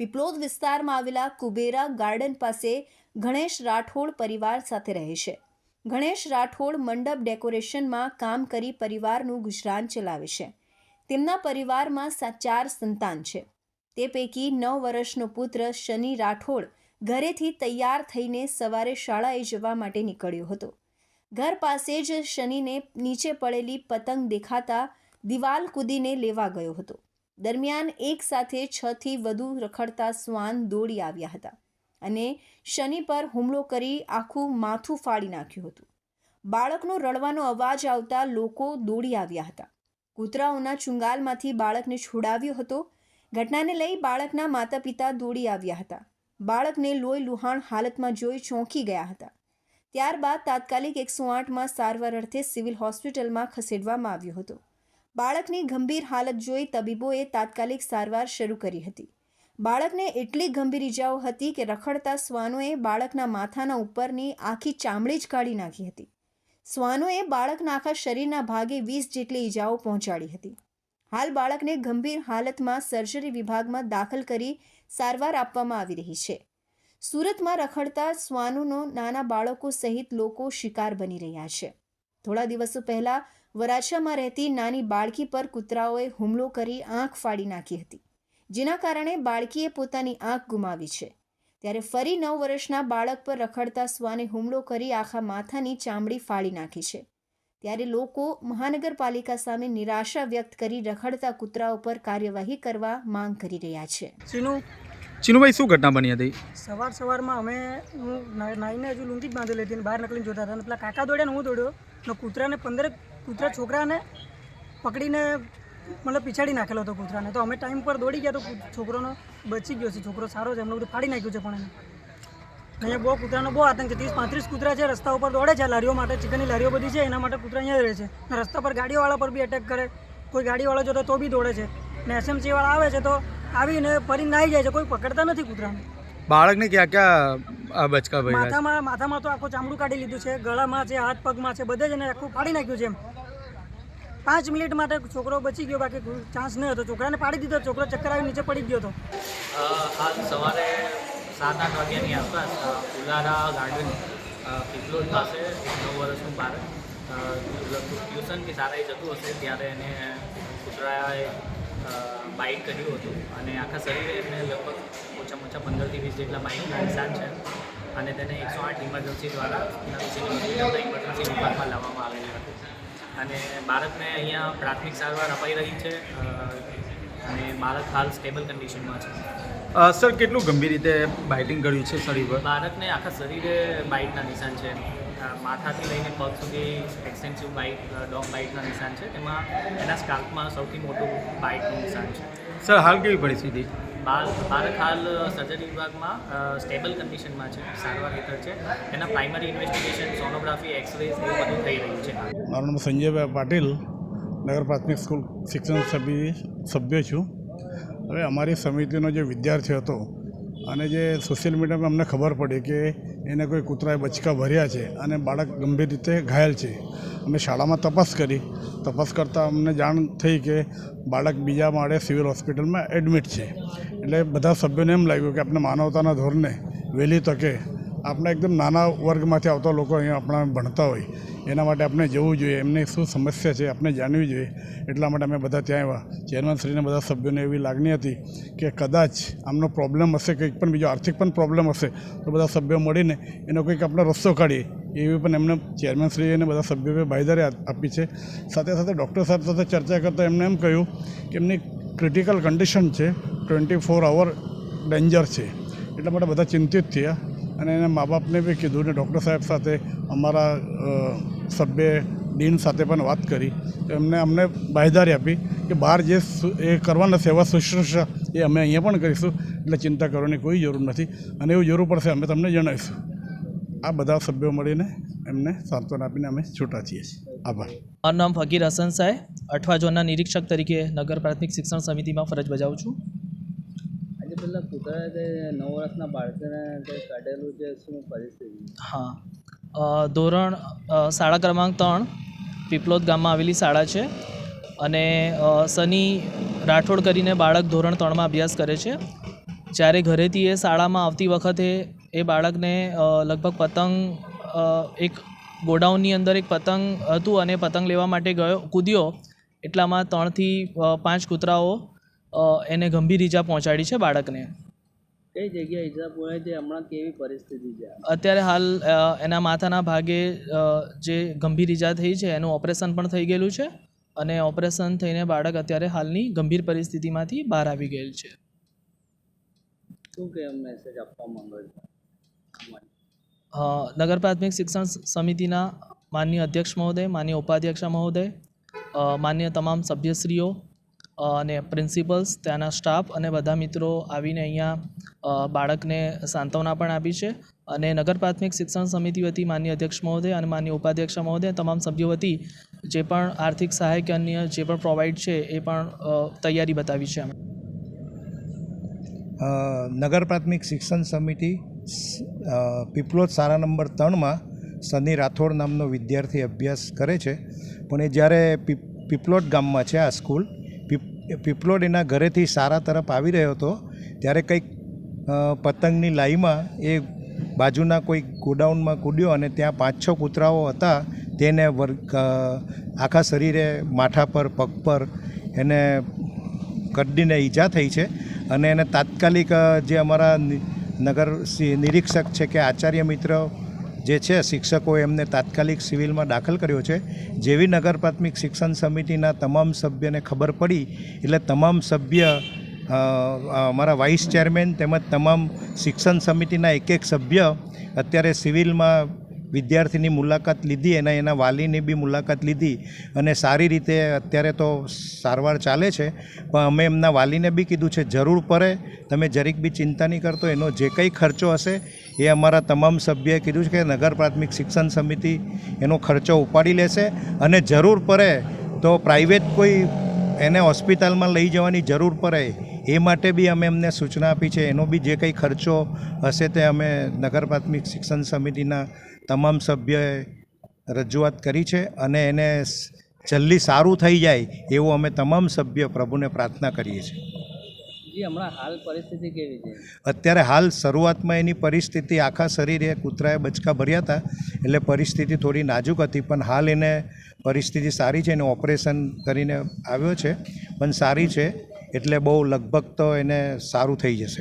પીપલોદ વિસ્તારમાં આવેલા કુબેરા ગાર્ડન પાસે ગણેશ રાઠોડ પરિવાર સાથે રહે છે. ગણેશ રાઠોડ મંડપ ડેકોરેશનમાં કામ કરી પરિવારનું ગુજરાન ચલાવે છે. તેમના પરિવારમાં ચાર સંતાન છે. તે પૈકી નવ વર્ષનો પુત્ર શનિ રાઠોડ ઘરેથી તૈયાર થઈને સવારે શાળાએ જવા માટે નીકળ્યો હતો. ઘર પાસે જ શનિને નીચે પડેલી પતંગ દેખાતા દિવાલ કૂદીને લેવા ગયો હતો. દરમિયાન એક સાથે છથી વધુ રખડતા શ્વાન દોડી આવ્યા હતા અને શનિ પર હુમલો કરી આખું માથું ફાડી નાખ્યું હતું. બાળકનો રડવાનો અવાજ આવતા લોકો દોડી આવ્યા હતા. કૂતરાઓના ચુંગાલમાંથી બાળકને છોડાવ્યો હતો. ઘટનાને લઈ બાળકના માતા પિતા દોડી આવ્યા હતા. બાળકને લોહી લુહાણ હાલતમાં જોઈ ચોંકી ગયા હતા. ત્યારબાદ તાત્કાલિક એકસો આઠમાં સારવાર અર્થે સિવિલ હોસ્પિટલમાં ખસેડવામાં આવ્યો હતો. બાળકની ગંભીર હાલત જોઈ તબીબોએ તાત્કાલિક સારવાર શરૂ કરી હતી. બાળકને એટલી ગંભીર ઈજાઓ હતી કે રખડતા શ્વાનોએ બાળકના માથાના ઉપરની આખી ચામડી જ કાઢી નાખી હતી. શ્વાનોએ બાળકના આખા શરીરના ભાગે વીસ જેટલી ઈજાઓ પહોંચાડી હતી. હાલ બાળકને ગંભીર હાલતમાં સર્જરી વિભાગમાં દાખલ કરી સારવાર આપવામાં આવી રહી છે. સુરતમાં રખડતા શ્વાનોનો નાના બાળકો સહિત લોકો શિકાર બની રહ્યા છે. થોડા દિવસો પહેલા વરાછામાં રહેતી નાની બાળકી પર કૂતરાઓએ હુમલો કરી આંખ ફાડી નાખી હતી. જેના કારણે બાળકીએ પોતાની આંખ ગુમાવી છે. ત્યારે ફરી નવ વર્ષના બાળક પર રખડતા શ્વાને હુમલો કરી આખા માથાની ચામડી ફાડી નાખી છે. ત્યારે લોકો મહાનગરપાલિકા સામે નિરાશા વ્યક્ત કરી રખડતા કૂતરાઓ પર કાર્યવાહી કરવા માંગ કરી રહ્યા છે. ચીનું? ચીનુભાઈ શું ઘટના બની હતી? સવાર સવારમાં અમે હું ના- નાઈને હજુ લુંગી જ બાંધેલી હતી બહાર નીકળીને જોતા હતા. પેલા કાકા દોડ્યા ને હું દોડ્યો. ને કૂતરાને પંદરેક કૂતરા છોકરાને પકડીને મતલબ પીછાડી નાખેલો હતો કૂતરાને. તો અમે ટાઈમ પર દોડી ગયા તો છોકરોનો બચી ગયો છે. છોકરો સારો છે. એમને બધું ફાડી નાખ્યું છે પણ એને. અહીંયા બહુ કૂતરાનો બહુ આતંક છે. ત્રીસ પાંત્રીસ કૂતરા છે. રસ્તા ઉપર દોડે છે. લારીઓ માટે ચિકનની લારીઓ બધી છે. એના માટે કૂતરા અહીંયા રહે છે. રસ્તા પર ગાડીઓવાળા પર બી અટેક કરે. કોઈ ગાડીવાળો જોતો તો બી દોડે છે. ને એસએમસીવાળા આવે છે તો આવીને ફરીને નાહી જાય છે. કોઈ પકડતા નથી કૂતરાને. બાળકને ક્યાં ક્યાં બચકા માથામાં માથામાં તો આખું ચામડું કાઢી લીધું છે. ગળામાં છે હાથ પગમાં છે. બધે જ એને આખું ફાડી નાખ્યું છે એમ. પાંચ મિનિટ માટે છોકરો બચી ગયો, બાકી ચાન્સ નહીં હતો છોકરાને પાડી દીધો, છોકરો ચક્કર આવી નીચે પડી ગયો હતો. હાલ સવારે સાત આઠ વાગ્યાની આસપાસ ઉલારા ગાર્ડન પીપલોદ પાસે નવ વર્ષનું બાળક ટ્યુશન કે શાળાએ જતું હશે ત્યારે એને કૂતરાએ બાઇટ કર્યું હતું. અને આખા શરીરે એમને લગભગ ઓછામાં ઓછા પંદરથી વીસ જેટલા બાઇટના નિશાન છે. અને તેને એકસો આઠ ઇમરજન્સી દ્વારા ઇમરજન્સી વિભાગમાં લાવવામાં આવેલી હતી. અને બાળકને અહીંયા પ્રાથમિક સારવાર અપાઈ રહી છે અને બાળક હાલ સ્ટેબલ કન્ડિશનમાં છે. સર કેટલું ગંભીર રીતે બાઇટિંગ કર્યું છે શરીર પર? બાળકને આખા શરીરે બાઇટના નિશાન છે. માથાથી લઈને પગ સુધી એક્સટેન્સિવ બાઇટ ડોગ બાઇટના નિશાન છે. તેમાં એના સ્કાલ્પમાં સૌથી મોટું બાઇટનું નિશાન છે. સર હાલ કેવી પરિસ્થિતિ? બાળ બાળક હાલ સર્જરી વિભાગમાં સ્ટેબલ કન્ડિશનમાં છે સારવાર હેઠળ છે. એના પ્રાઇમરી ઇન્વેસ્ટિગેશન સોનોગ્રાફી એક્સરેઝ એવું બધું થઈ રહ્યું છે. મારું નામ સંજયભાઈ પાટીલ, નગર પ્રાથમિક સ્કૂલ શિક્ષણ સભ્ય સભ્ય છું. હવે અમારી સમિતિનો જે વિદ્યાર્થી હતો અને જે સોશિયલ મીડિયામાં અમને ખબર પડી કે એને કોઈ કૂતરાએ બચકા ભર્યા છે અને બાળક ગંભીર રીતે ઘાયલ છે. અમે શાળામાં તપાસ કરી. તપાસ કરતાં અમને જાણ થઈ કે બાળક બીજા માળે સિવિલ હોસ્પિટલમાં એડમિટ છે. એટલે બધા સભ્યોને એમ લાગ્યું કે આપણે માનવતાના ધોરણે વહેલી તકે આપણે એકદમ નાના વર્ગમાંથી આવતા લોકો અહીંયા આપણા ભણતા હોય, એના માટે આપણે જવું જોઈએ. એમને શું સમસ્યા છે આપણે જાણવી જોઈએ. એટલા માટે અમે બધા ત્યાં આવ્યા. ચેરમેનશ્રીને બધા સભ્યોને એવી લાગણી હતી કે કદાચ આમનો પ્રોબ્લેમ હશે, કંઈક પણ બીજો આર્થિક પણ પ્રોબ્લેમ હશે, તો બધા સભ્યો મળીને એનો કંઈક આપણે રસ્તો કાઢીએ. એવી પણ એમને ચેરમેનશ્રીએ અને બધા સભ્યોએ ભાઈદારી આપી છે. સાથે સાથે ડૉક્ટર સાહેબ સાથે ચર્ચા કરતાં એમને એમ કહ્યું કે એમની ક્રિટિકલ કન્ડિશન છે ટ્વેન્ટી ફોર અવર ડેન્જર છે. એટલા માટે બધા ચિંતિત થયા. અને એના મા બાપને બી કીધું ને ડૉક્ટર સાહેબ સાથે અમારા સભ્ય ડીન સાથે પણ વાત કરી. તો એમને અમને બાહેદારી આપી કે બહાર જે એ કરવાના સેવા શુશ્રૂષા એ અમે અહીંયા પણ કરીશું. એટલે ચિંતા કરવાની કોઈ જરૂર નથી અને એવું જરૂર પડશે અમે તમને જણાવીશું. આ બધા સભ્યો મળીને એમને સાંત્વન આપીને અમે છૂટા છીએ. આભાર. મારું નામ ફકીર હસન સાહેબ. અઠવા ઝોનના નિરીક્ષક તરીકે નગર પ્રાથમિક શિક્ષણ સમિતિમાં ફરજ બજાવું છું. પેલા કૂતરા તે નવ વર્ષના બાળકને તે કાઢેલું છે શું પરિસ્થિતિ? હા. ધોરણ શાળા ક્રમાંક ત્રણ, પીપલોદ ગામમાં આવેલી શાળા છે. અને સની રાઠોડ કરીને બાળક ધોરણ ત્રણમાં અભ્યાસ કરે છે. જ્યારે ઘરેથી એ શાળામાં આવતી વખતે એ બાળકને લગભગ પતંગ એક ગોડાઉનની અંદર એક પતંગ હતું અને પતંગ લેવા માટે ગયો, કૂદ્યો. એટલામાં ત્રણથી પાંચ કૂતરાઓ એને ગંભીર ઈજા પહોંચાડી છે બાળકને. કઈ જગ્યાએ ઈજા પહોંચાડી છે? હમણાં કેવી પરિસ્થિતિ છે? અત્યારે હાલ એના માથાના ભાગે જે ગંભીર ઈજા થઈ છે એનું ઓપરેશન પણ થઈ ગયેલું છે અને ઓપરેશન થઈને બાળક અત્યારે હાલની ગંભીર પરિસ્થિતિમાંથી બહાર આવી ગયેલ છે. શું કે મેસેજ આપવા માંગો છો? નગર પ્રાથમિક શિક્ષણ સમિતિના માન્ય અધ્યક્ષ મહોદય માન્ય ઉપાધ્યક્ષ મહોદય માન્ય તમામ સભ્યશ્રીઓ અને પ્રિન્સિપલ્સ, ત્યાંના સ્ટાફ અને બધા મિત્રો આવીને અહીંયા બાળકને સાંત્વના પણ આપી છે. અને નગર પ્રાથમિક શિક્ષણ સમિતિ વતી માન્ય અધ્યક્ષ મહોદય અને માન્ય ઉપાધ્યક્ષ મહોદય, તમામ સભ્યો વતી જે પણ આર્થિક સહાય કે અન્ય જે પણ પ્રોવાઈડ છે એ પણ તૈયારી બતાવી છે અમે. નગર પ્રાથમિક શિક્ષણ સમિતિ પીપલોદ સારા નંબર ત્રણમાં સની રાઠોડ નામનો વિદ્યાર્થી અભ્યાસ કરે છે. પણ એ જ્યારે પીપલોટ ગામમાં છે આ સ્કૂલ પીપ પીપલોદ એના ઘરેથી સારા તરફ આવી રહ્યો હતો, ત્યારે કંઈક પતંગની લાઈમાં એ બાજુના કોઈ ગોડાઉનમાં કૂદ્યો અને ત્યાં પાંચ છ કૂતરાઓ હતા, તેને વર્ગ આખા શરીરે માથા પર, પગ પર એને કડીને ઈજા થઈ છે અને એને તાત્કાલિક જે અમારા નગર નિરીક્ષક છે કે આચાર્ય મિત્ર જે છે શિક્ષકો એમને તાત્કાલિક સિવિલમાં દાખલ કર્યો છે. જેવી નગર પ્રાથમિક શિક્ષણ સમિતિના તમામ સભ્યને ખબર પડી, એટલે તમામ સભ્ય અમારા વાઇસ ચેરમેન તેમજ તમામ શિક્ષણ સમિતિના એક એક સભ્ય અત્યારે સિવિલમાં વિદ્યાર્થીની મુલાકાત લીધી અને એના વાલીની બી મુલાકાત લીધી અને સારી રીતે અત્યારે તો સારવાર ચાલે છે, પણ અમે એમના વાલીને બી કીધું છે, જરૂર પડે, તમે જરીક બી ચિંતા નહીં કરતો, એનો જે કંઈ ખર્ચો હશે, એ અમારા તમામ સભ્યએ કીધું છે કે નગર પ્રાથમિક શિક્ષણ સમિતિ એનો ખર્ચો ઉપાડી લેશે અને જરૂર પડે તો પ્રાઇવેટ કોઈ એને હોસ્પિટલમાં લઈ જવાની જરૂર પડે એ માટે બી અમે એમને સૂચના આપી છે. એનો બી જે કંઈ ખર્ચો હશે તે અમે નગર પ્રાથમિક શિક્ષણ સમિતિના તમામ સભ્યએ રજૂઆત કરી છે અને એને જલ્દી સારું થઈ જાય એવું અમે તમામ સભ્ય પ્રભુને પ્રાર્થના કરીએ છીએ. હમણાં હાલ પરિસ્થિતિ કેવી છે? અત્યારે હાલ શરૂઆતમાં એની પરિસ્થિતિ આખા શરીરે કૂતરાએ બચકા ભર્યા હતા એટલે પરિસ્થિતિ થોડી નાજુક હતી પણ હાલ એને પરિસ્થિતિ સારી છે એને ઓપરેશન કરીને આવ્યો છે પણ સારી છે. એટલે બહુ લગભગ તો એને સારું થઈ જશે.